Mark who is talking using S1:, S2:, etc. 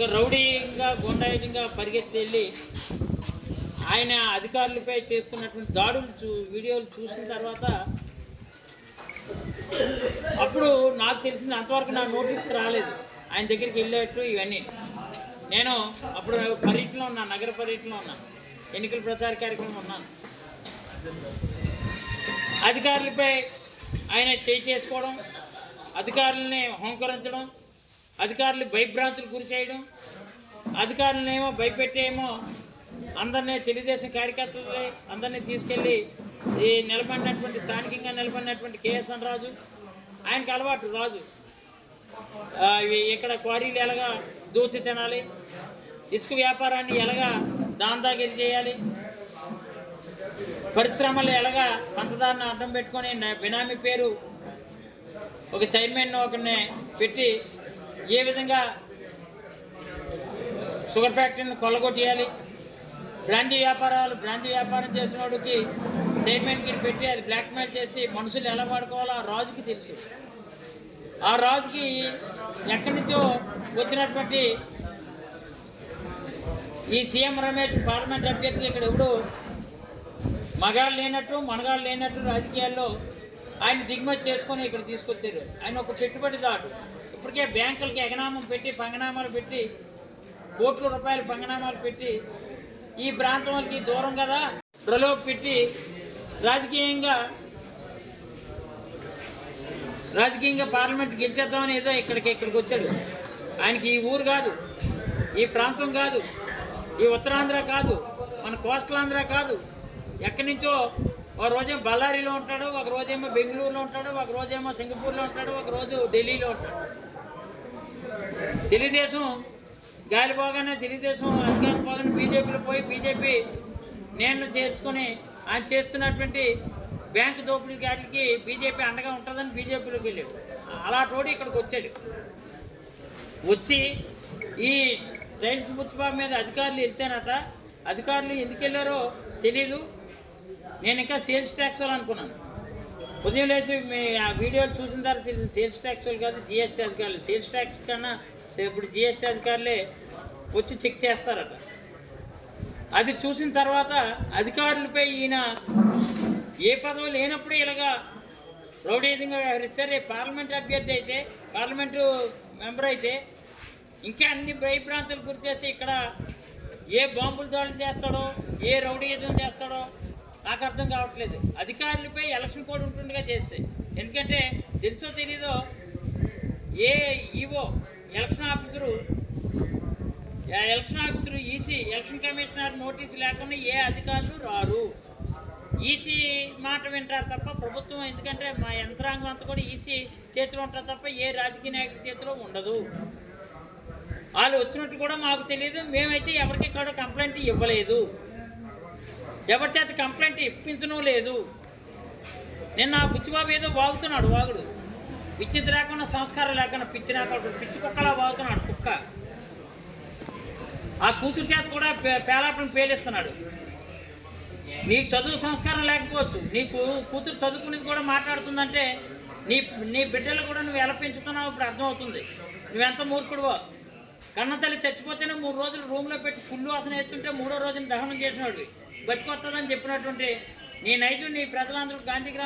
S1: ఒక రౌడీగా గుండాయుధంగా పరిగెత్తి వెళ్ళి ఆయన అధికారులపై చేస్తున్నటువంటి దాడులు చూ వీడియోలు చూసిన తర్వాత అప్పుడు నాకు తెలిసింది అంతవరకు నా నోటీస్కి రాలేదు. ఆయన దగ్గరికి వెళ్ళేట్టు ఇవన్నీ. నేను అప్పుడు పర్యటనలో ఉన్నా నగర పర్యటనలో ఉన్నా ఎన్నికల ప్రచార కార్యక్రమం ఉన్నాను అధికారులపై ఆయన చేయి చేసుకోవడం అధికారులని హోంకరించడం అధికారులు భయభ్రాంతులు గురి చేయడం అధికారులనేమో భయపెట్టేమో అందరినీ తెలుగుదేశం కార్యకర్తలు అందరినీ తీసుకెళ్ళి ఈ నిలబడినటువంటి స్థానికంగా నిలబడినటువంటి కేఎస్ఎన్ రాజు ఆయనకి అలవాటు రాజు. ఇక్కడ క్వారీలు ఎలాగా దూచి తినాలి ఇసుక వ్యాపారాన్ని ఎలాగా దాందాగిరి చేయాలి పరిశ్రమలు ఎలాగా పంచదారని అడ్డం పెట్టుకొని బినామీ పేరు ఒక చైర్మన్ ఒకరిని పెట్టి ఏ విధంగా షుగర్ ఫ్యాక్టరీని కొల్లగొట్టేయాలి? బ్రాంతి వ్యాపారాలు బ్రాంతి వ్యాపారం చేసిన వాడికి చైర్మన్కి పెట్టి అది బ్లాక్మెయిల్ చేసి మనుషులు ఎలా వాడుకోవాలో ఆ రాజుకి తెలుసు. ఆ రాజుకి ఎక్కడి నుంచో వచ్చినటువంటి ఈ సీఎం రమేష్ పార్లమెంట్ అభ్యర్థికి ఇక్కడ ఎప్పుడు మగాళ్ళు లేనట్టు మనగాళ్ళు లేనట్టు రాజకీయాల్లో ఆయన దిగుమతి చేసుకొని ఇక్కడ తీసుకొచ్చారు. ఆయన ఒక పెట్టుబడిదారు ఇప్పటికే బ్యాంకులకి ఎగనామం పెట్టి పంగనామాలు పెట్టి కోట్ల రూపాయలు పంగనామాలు పెట్టి ఈ ప్రాంతం వాళ్ళకి దూరం కదా? ప్రలోభ పెట్టి రాజకీయంగా రాజకీయంగా పార్లమెంట్ గెలిచేద్దామని ఏదో ఇక్కడికి ఇక్కడికి వచ్చాడు. ఆయనకి ఈ ఊరు కాదు ఈ ప్రాంతం కాదు ఈ ఉత్తరాంధ్ర కాదు మన కోస్టలాంధ్ర కాదు. ఎక్కడి నుంచో ఒక రోజేమో బళ్ళారిలో ఉంటాడు ఒక రోజేమో బెంగళూరులో ఉంటాడు ఒక రోజేమో సింగపూర్లో ఉంటాడు ఒక రోజు ఢిల్లీలో ఉంటాడు. తెలుగుదేశం గాలి పోగానే తెలుగుదేశం అధికారం పోగానే బీజేపీలో పోయి బీజేపీ నేను చేర్చుకొని ఆయన చేస్తున్నటువంటి బ్యాంకు దోపిడీ గాటికి బీజేపీ అండగా ఉంటుందని బీజేపీలోకి వెళ్ళాడు. అలాంటి ఇక్కడికి వచ్చాడు. వచ్చి ఈ ట్రైన్స్ బుచ్చిబాబు మీద అధికారులు వెళ్తేనట అధికారులు ఎందుకు వెళ్ళారో తెలీదు. నేను ఇంకా సేల్స్ ట్యాక్స్ అనుకున్నాను. ఉదయం లేచి మీ ఆ వీడియోలు చూసిన తర్వాత తెలిసి సేల్స్ ట్యాక్స్ వాళ్ళు కాదు జిఎస్టీ అధికారులు. సేల్స్ ట్యాక్స్ కన్నా ఇప్పుడు జిఎస్టీ అధికారులే వచ్చి చెక్ చేస్తారట. అది చూసిన తర్వాత అధికారులపై ఈయన ఏ పదవి లేనప్పుడు ఇలాగా రౌడీయంగా వ్యవహరిస్తారు. రేపు పార్లమెంట్ అభ్యర్థి అయితే పార్లమెంటు మెంబర్ అయితే ఇంకా అన్ని భయభ్రాంతులు గురి చేస్తే ఇక్కడ ఏ బాంబులు దాడులు చేస్తాడో ఏ రౌడీయుధం చేస్తాడో నాకు అర్థం కావట్లేదు. అధికారులపై ఎలక్షన్ కోడ్ ఉంటుండగా చేస్తాయి ఎందుకంటే తెలుసో తెలీదో ఏ EO election officer election officer EC election commissioner notice లేకుండా ఏ అధికారులు రారు. ఈసీ మాట వింటారు తప్ప ప్రభుత్వం ఎందుకంటే మా యంత్రాంగం అంతా కూడా ఈసీ చేతిలో ఉంటారు తప్ప ఏ రాజకీయ నాయకుడి చేతిలో ఉండదు. వాళ్ళు వచ్చినట్టు కూడా మాకు తెలియదు మేమైతే ఎవరికి కూడా కంప్లైంట్ ఇవ్వలేదు. ఎవరి చేత కంప్లైంట్ ఇప్పించడం లేదు. నిన్న ఆ బుచ్చిబాబు ఏదో వాగుతున్నాడు వాగుడు. విద్యుత్ లేకుండా సంస్కారం లేకుండా పిచ్చి లేకుండా పిచ్చి కుక్కలా వాగుతున్నాడు కుక్క. ఆ కూతురు చేత కూడా పే- పేలిస్తున్నాడు. నీకు చదువు సంస్కారం లేకపోవచ్చు. నీకు కూతురు చదువుకునేది కూడా మాట్లాడుతుందంటే నీ నీ బిడ్డలు కూడా నువ్వు ఎలా పెంచుతున్నావు ఇప్పుడు అర్థమవుతుంది. నువ్వెంత మూర్ఖుడువో. కన్న తల్లి చచ్చిపోతేనే మూడు రోజులు రూమ్లో పెట్టి పుల్లు వాసన వేస్తుంటే మూడో రోజున దహనం చేసినాడు బతికొస్తుందని చెప్పినటువంటి నీ నైజు నీ ప్రజలందరూ గాంధీ గ్రామం